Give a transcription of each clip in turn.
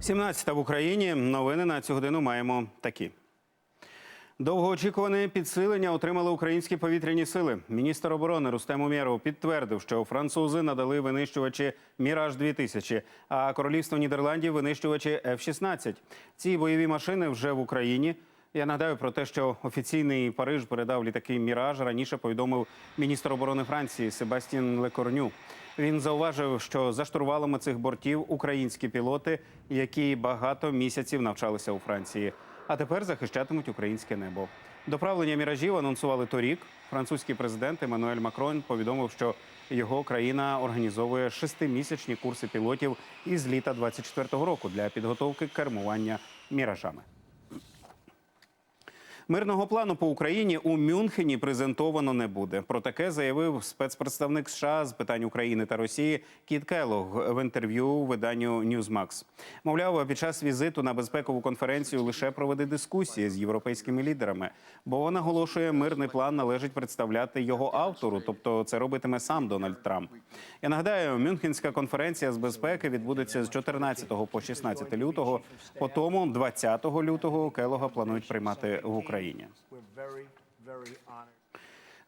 17 в Україні. Новини на цю годину маємо такі. Довгоочікуване підсилення отримали українські повітряні сили. Міністр оборони Рустем Умєров підтвердив, що французи надали винищувачі Міраж 2000 а королівство Нідерландів винищувачі F-16. Ці бойові машини вже в Україні. Я нагадаю про те, що офіційний Париж передав літаки Міраж. Раніше повідомив міністр оборони Франції Себастьян Лекорню. Він зауважив, що за штурвалами цих бортів українські пілоти, які багато місяців навчалися у Франції, а тепер захищатимуть українське небо. Доправлення міражів анонсували торік. Французький президент Еммануель Макрон повідомив, що його країна організовує шестимісячні курси пілотів із літа 24-го року для підготовки кермування міражами. Мирного плану по Україні у Мюнхені презентовано не буде. Про таке заявив спецпредставник США з питань України та Росії Кіт Келлог в інтерв'ю виданню Newsmax. Мовляв, під час візиту на безпекову конференцію лише проведе дискусії з європейськими лідерами, бо наголошує, мирний план належить представляти його автору, тобто це робитиме сам Дональд Трамп. Я нагадаю, Мюнхенська конференція з безпеки відбудеться з 14 по 16 лютого. По тому 20 лютого Келога планують приймати в Україні.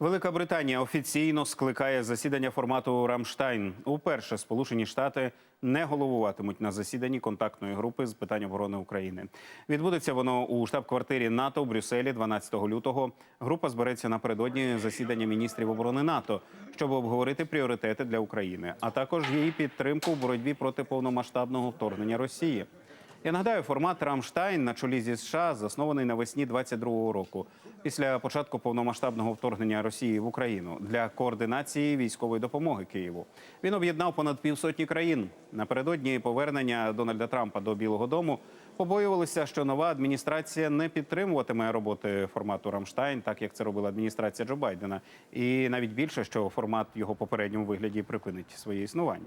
Велика Британія офіційно скликає засідання формату Рамштайн. Уперше Сполучені Штати не головуватимуть на засіданні контактної групи з питань оборони України. Відбудеться воно у штаб-квартирі НАТО в Брюсселі 12 лютого. Група збереться напередодні засідання міністрів оборони НАТО, щоб обговорити пріоритети для України, а також її підтримку у боротьбі проти повномасштабного вторгнення Росії. Я нагадаю, формат Рамштайн на чолі зі США заснований навесні 22-го року, після початку повномасштабного вторгнення Росії в Україну для координації військової допомоги Києву. Він об'єднав понад півсотні країн. Напередодні повернення Дональда Трампа до Білого Дому побоювалися, що нова адміністрація не підтримуватиме роботи формату Рамштайн, так як це робила адміністрація Джо Байдена, і навіть більше, що формат його попередньому вигляді припинить своє існування.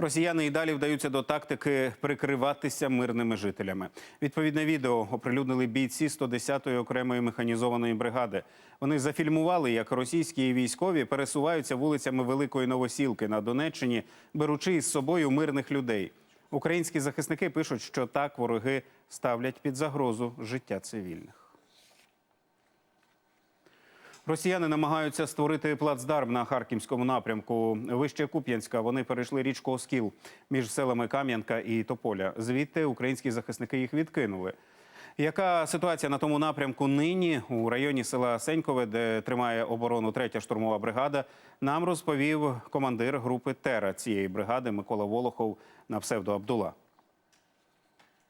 Росіяни і далі вдаються до тактики прикриватися мирними жителями. Відповідне відео оприлюднили бійці 110-ї окремої механізованої бригади. Вони зафільмували, як російські військові пересуваються вулицями Великої Новосілки на Донеччині, беручи із собою мирних людей. Українські захисники пишуть, що так вороги ставлять під загрозу життя цивільних. Росіяни намагаються створити плацдарм на харківському напрямку. Вище Куп'янська вони перейшли річку Оскіл між селами Кам'янка і Тополя. Звідти українські захисники їх відкинули. Яка ситуація на тому напрямку нині у районі села Сенькове, де тримає оборону третя штурмова бригада, нам розповів командир групи Тера цієї бригади Микола Волохов на псевдо Абдула.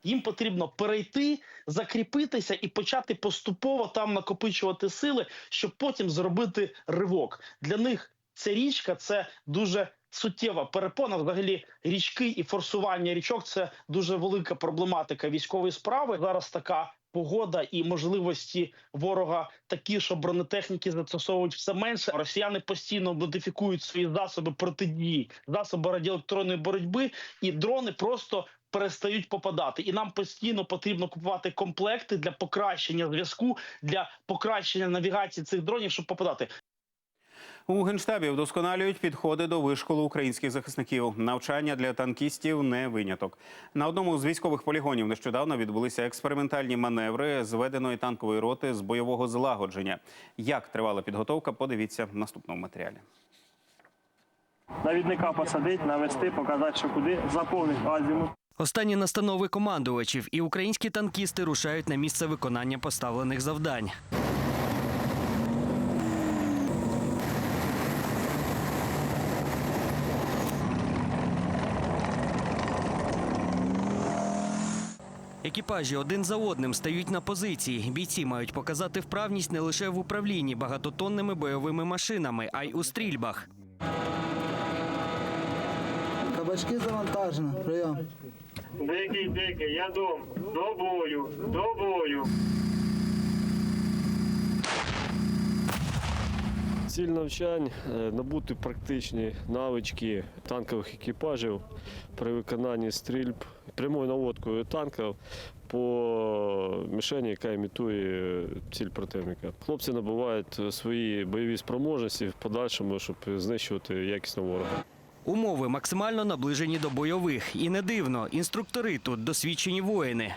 Їм потрібно перейти, закріпитися і почати поступово там накопичувати сили, щоб потім зробити ривок. Для них ця річка це дуже суттєва перепона. Взагалі, річки і форсування річок це дуже велика проблематика військової справи. Зараз така. Погода і можливості ворога такі, що бронетехніки застосовують все менше. Росіяни постійно модифікують свої засоби протидії, засоби радіоелектронної боротьби, і дрони просто перестають попадати. І нам постійно потрібно купувати комплекти для покращення зв'язку, для покращення навігації цих дронів, щоб попадати. У генштабі вдосконалюють підходи до вишколу українських захисників. Навчання для танкістів не виняток. На одному з військових полігонів нещодавно відбулися експериментальні маневри зведеної танкової роти з бойового злагодження. Як тривала підготовка, подивіться в наступному матеріалі. навідника посадити, навести, показати, що куди, заповнити азімут. Останні настанови командувачів і українські танкісти рушають на місце виконання поставлених завдань. Екіпажі один за одним стають на позиції. Бійці мають показати вправність не лише в управлінні багатотонними бойовими машинами, а й у стрільбах. Кабачки завантажено. Прийом. Дикий, дикий, я дом. До бою, до бою. Ціль навчань е, набути практичні навички танкових екіпажів при виконанні стрільб прямою наводкою танків по мішені, яка імітує ціль противника. Хлопці набувають свої бойові спроможності в подальшому, щоб знищувати якісно ворога. Умови максимально наближені до бойових. І не дивно, інструктори тут досвідчені воїни.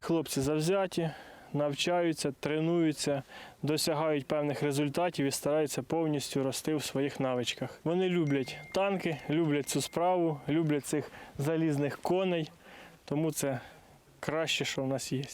Хлопці завзяті, навчаються, тренуються, досягають певних результатів і стараються повністю рости в своїх навичках. Вони люблять танки, люблять цю справу, люблять цих залізних коней, тому це краще, що в нас є.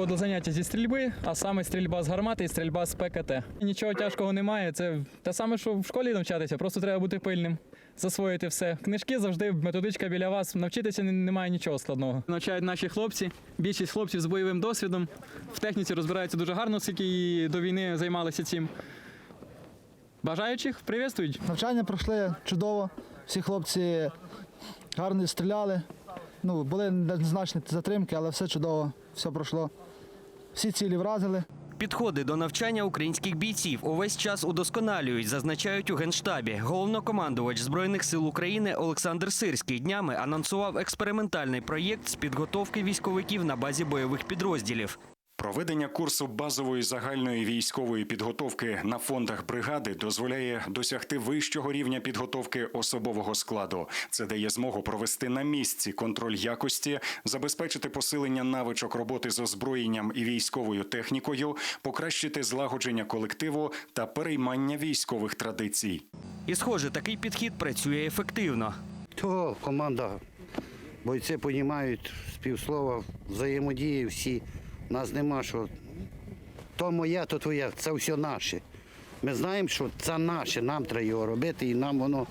Проводив заняття зі стрільби, а саме стрільба з гармати і стрільба з ПКТ. Нічого тяжкого немає. Це те саме, що в школі навчатися, просто треба бути пильним, засвоїти все. Книжки завжди, методичка біля вас. Навчитися немає нічого складного. Навчають наші хлопці. Більшість хлопців з бойовим досвідом. В техніці розбираються дуже гарно, оскільки і до війни займалися цим. Бажаючих привітствують. Навчання пройшли чудово. Всі хлопці гарно стріляли. Ну, були незначні затримки, але все чудово, все пройшло. Всі цілі вразили. Підходи до навчання українських бійців увесь час удосконалюють, зазначають у генштабі. Головнокомандувач збройних сил України Олександр Сирський днями анонсував експериментальний проєкт з підготовки військовиків на базі бойових підрозділів. Проведення курсу базової загальної військової підготовки на фондах бригади дозволяє досягти вищого рівня підготовки особового складу. Це дає змогу провести на місці контроль якості, забезпечити посилення навичок роботи з озброєнням і військовою технікою, покращити злагодження колективу та переймання військових традицій. І, схоже, такий підхід працює ефективно. То команда, бойці розуміють співслова, взаємодії всі. Нас нема що. То моє, то твоє, це все наше. Ми знаємо, що це наше, нам треба його робити, і нам воно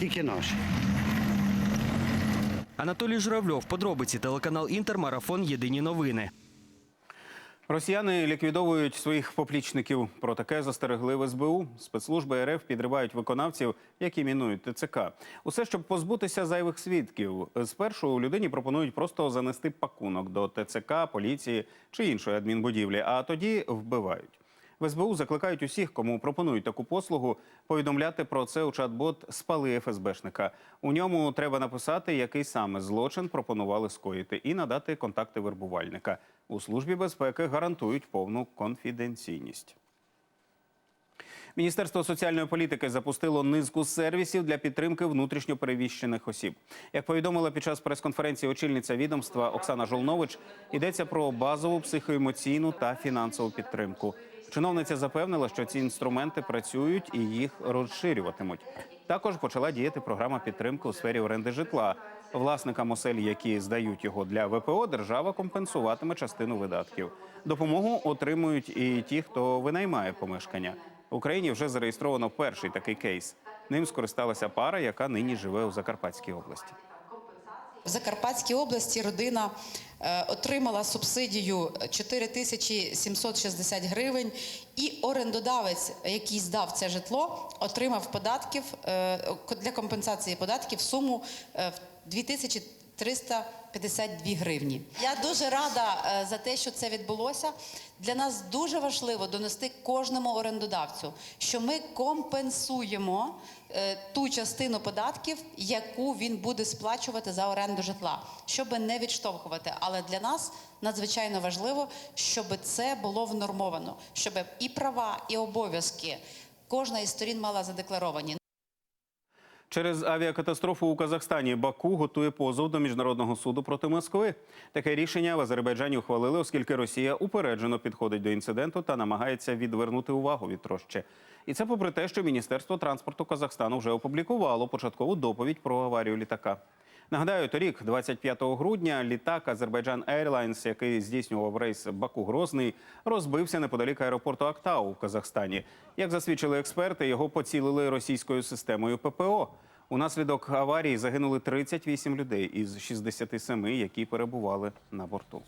тільки наше. Анатолій Журавльов, подробиці, телеканал Інтер, марафон Єдині новини. Росіяни ліквідовують своїх поплічників. Про таке застерегли в СБУ. Спецслужби РФ підривають виконавців, які мінують ТЦК. Усе, щоб позбутися зайвих свідків. Спершу людині пропонують просто занести пакунок до ТЦК, поліції чи іншої адмінбудівлі, а тоді вбивають. В СБУ закликають усіх, кому пропонують таку послугу, повідомляти про це у чат-бот «Спали ФСБшника». У ньому треба написати, який саме злочин пропонували скоїти, і надати контакти вербувальника. У службі безпеки гарантують повну конфіденційність. Міністерство соціальної політики запустило низку сервісів для підтримки внутрішньо переміщених осіб. Як повідомила під час прес-конференції очільниця відомства Оксана Жолнович, йдеться про базову психоемоційну та фінансову підтримку. Чиновниця запевнила, що ці інструменти працюють і їх розширюватимуть. Також почала діяти програма підтримки у сфері оренди житла. Власникам осель, які здають його для ВПО, держава компенсуватиме частину видатків. Допомогу отримують і ті, хто винаймає помешкання. В Україні вже зареєстровано перший такий кейс. Ним скористалася пара, яка нині живе у Закарпатській області. В Закарпатській області родина е, отримала субсидію 4760 гривень, і орендодавець, який здав це житло, отримав податків е, для компенсації податків суму е, в 2352 гривні. Я дуже рада е, за те, що це відбулося. Для нас дуже важливо донести кожному орендодавцю, що ми компенсуємо е, ту частину податків, яку він буде сплачувати за оренду житла, щоб не відштовхувати. Але для нас надзвичайно важливо, щоб це було внормовано, щоб і права, і обов'язки кожна із сторін мала задекларовані. Через авіакатастрофу у Казахстані Баку готує позов до міжнародного суду проти Москви. Таке рішення в Азербайджані ухвалили, оскільки Росія упереджено підходить до інциденту та намагається відвернути увагу від трощі. І це попри те, що Міністерство транспорту Казахстану вже опублікувало початкову доповідь про аварію літака. Нагадаю, торік, 25 грудня, літак Азербайджан Airlines, який здійснював рейс Баку-Грозний, розбився неподалік аеропорту Актау в Казахстані. Як засвідчили експерти, його поцілили російською системою ППО. Унаслідок аварії загинули 38 людей із 67, які перебували на борту.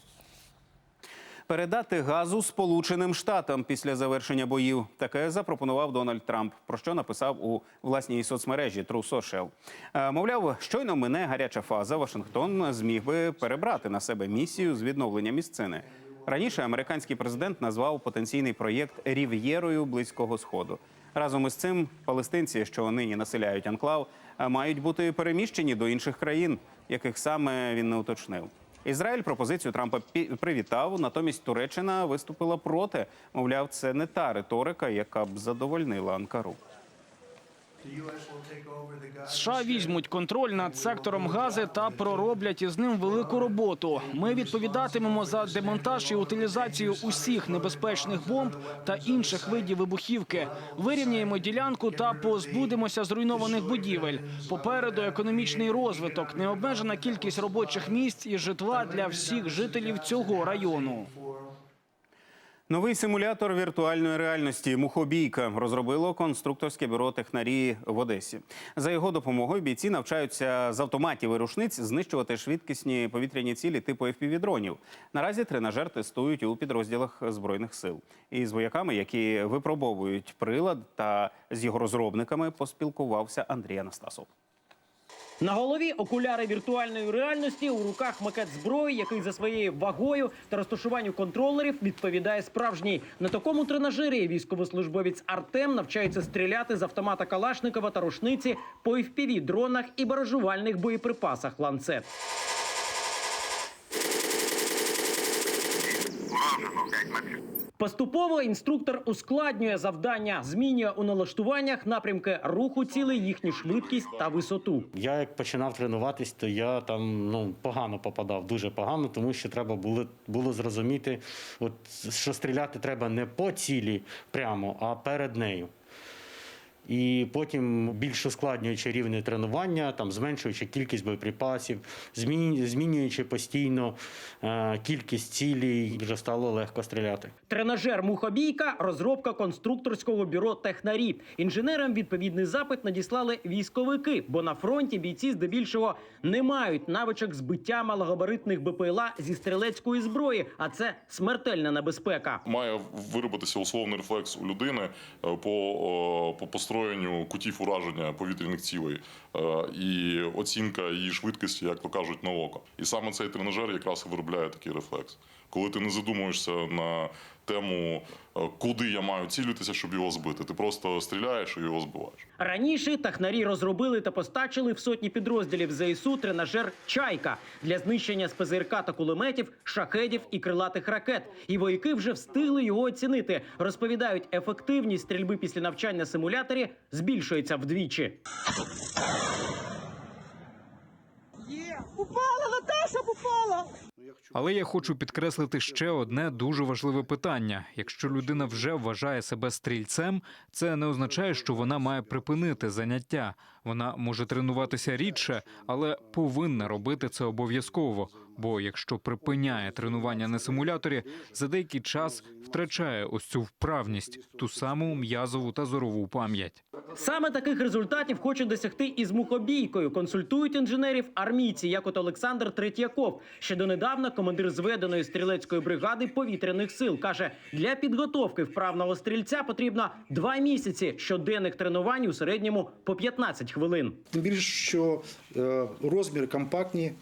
Передати газу Сполученим Штатам після завершення боїв. Таке запропонував Дональд Трамп, про що написав у власній соцмережі True Social. Е, Мовляв, щойно мине гаряча фаза. Вашингтон зміг би перебрати на себе місію з відновлення місцини. Раніше американський президент назвав потенційний проєкт Рів'єрою Близького Сходу. Разом із цим палестинці, що нині населяють анклав, е, мають бути переміщені до інших країн, яких саме він не уточнив. Ізраїль пропозицію Трампа привітав. Натомість Туреччина виступила проти. Мовляв, це не та риторика, яка б задовольнила Анкару. США візьмуть контроль над сектором Гази та пророблять із ним велику роботу. Ми відповідатимемо за демонтаж і утилізацію усіх небезпечних бомб та інших видів вибухівки. Вирівняємо ділянку та позбудемося зруйнованих будівель. Попереду економічний розвиток, необмежена кількість робочих місць і житла для всіх жителів цього району. Новий симулятор віртуальної реальності Мухобійка розробило конструкторське бюро технарії в Одесі. За його допомогою бійці навчаються з автоматів і рушниць знищувати швидкісні повітряні цілі типу FPV-дронів. Наразі тренажер тестують у підрозділах збройних сил. І з вояками, які випробовують прилад, та з його розробниками поспілкувався Андрій Анастасов. На голові окуляри віртуальної реальності, у руках макет зброї, який за своєю вагою та розташуванню контролерів відповідає справжній. На такому тренажері військовослужбовець Артем навчається стріляти з автомата Калашникова та рушниці по fpv дронах і баражувальних боєприпасах ланцет. Поступово інструктор ускладнює завдання, змінює у налаштуваннях напрямки руху цілей, їхню швидкість та висоту. Я як починав тренуватись, то я там ну погано попадав, дуже погано, тому що треба було, було зрозуміти, от що стріляти треба не по цілі прямо, а перед нею. І потім більш ускладнюючи рівні тренування, там зменшуючи кількість боєприпасів, змінюючи, змінюючи постійно е, кількість цілей, вже стало легко стріляти. Тренажер Мухобійка розробка конструкторського бюро Технарі. Інженерам відповідний запит надіслали військовики, бо на фронті бійці здебільшого не мають навичок збиття малогабаритних БПЛА зі стрілецької зброї, а це смертельна небезпека. має виробитися условний рефлекс у людини е, по, е, по построєнню кутів ураження повітряних цілей і оцінка її швидкості, як то кажуть, на око. І саме цей тренажер якраз і виробляє такий рефлекс. Коли ти не задумуєшся на тему, е, куди я маю цілитися, щоб його збити, ти просто стріляєш і його збиваєш. Раніше технарі розробили та постачили в сотні підрозділів ЗСУ тренажер Чайка для знищення з ПЗРК та кулеметів, шахедів і крилатих ракет. І вояки вже встигли його оцінити. Розповідають, ефективність стрільби після навчання на симуляторі збільшується вдвічі. Але я хочу підкреслити ще одне дуже важливе питання: якщо людина вже вважає себе стрільцем, це не означає, що вона має припинити заняття. Вона може тренуватися рідше, але повинна робити це обов'язково. Бо якщо припиняє тренування на симуляторі, за деякий час втрачає ось цю вправність, ту саму м'язову та зорову пам'ять. Саме таких результатів хочуть досягти із мухобійкою. Консультують інженерів армійці, як от Олександр Третьяков. Ще донедавна командир зведеної стрілецької бригади повітряних сил каже: для підготовки вправного стрільця потрібно два місяці щоденних тренувань у середньому по 15 хвилин. Тим більше, що е, розмір компактні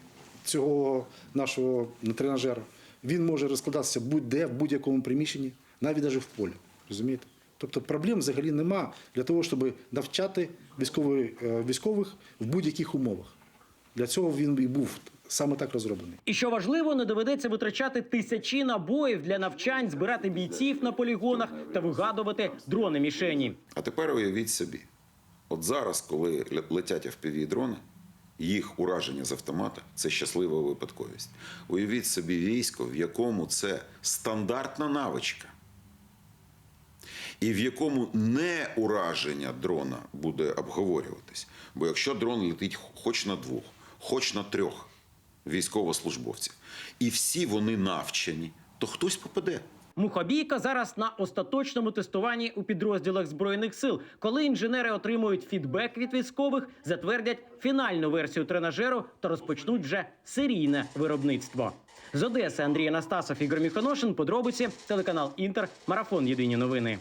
цього нашого тренажера, він може розкладатися будь-де, в будь-якому приміщенні, навіть навіть в полі. Розумієте? Тобто проблем взагалі нема для того, щоб навчати військових, військових в будь-яких умовах. Для цього він і був саме так розроблений. І що важливо, не доведеться витрачати тисячі набоїв для навчань, збирати бійців на полігонах та вигадувати дрони мішені. А тепер уявіть собі, от зараз, коли ле- летять fpv дрони, їх ураження з автомата це щаслива випадковість. Уявіть собі військо, в якому це стандартна навичка, і в якому не ураження дрона буде обговорюватись. Бо якщо дрон летить хоч на двох, хоч на трьох військовослужбовців, і всі вони навчені, то хтось попаде. Мухобійка зараз на остаточному тестуванні у підрозділах збройних сил. Коли інженери отримують фідбек від військових, затвердять фінальну версію тренажеру та розпочнуть вже серійне виробництво. З Одеси Андрій Анастасов, Ігор Міхоношин. Подробиці телеканал Інтер. Марафон. Єдині новини.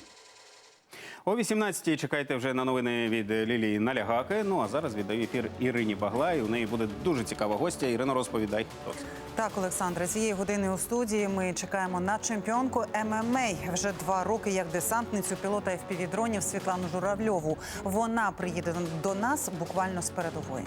О 18-й чекайте вже на новини від Лілії Налягаки. Ну а зараз віддаю ефір Ірині Баглай. У неї буде дуже цікава гостя. Ірина, розповідай. хто це. Так, Олександре, цієї години у студії ми чекаємо на чемпіонку ММА. Вже два роки як десантницю пілота FPV-дронів Світлану Журавльову. Вона приїде до нас буквально з передової.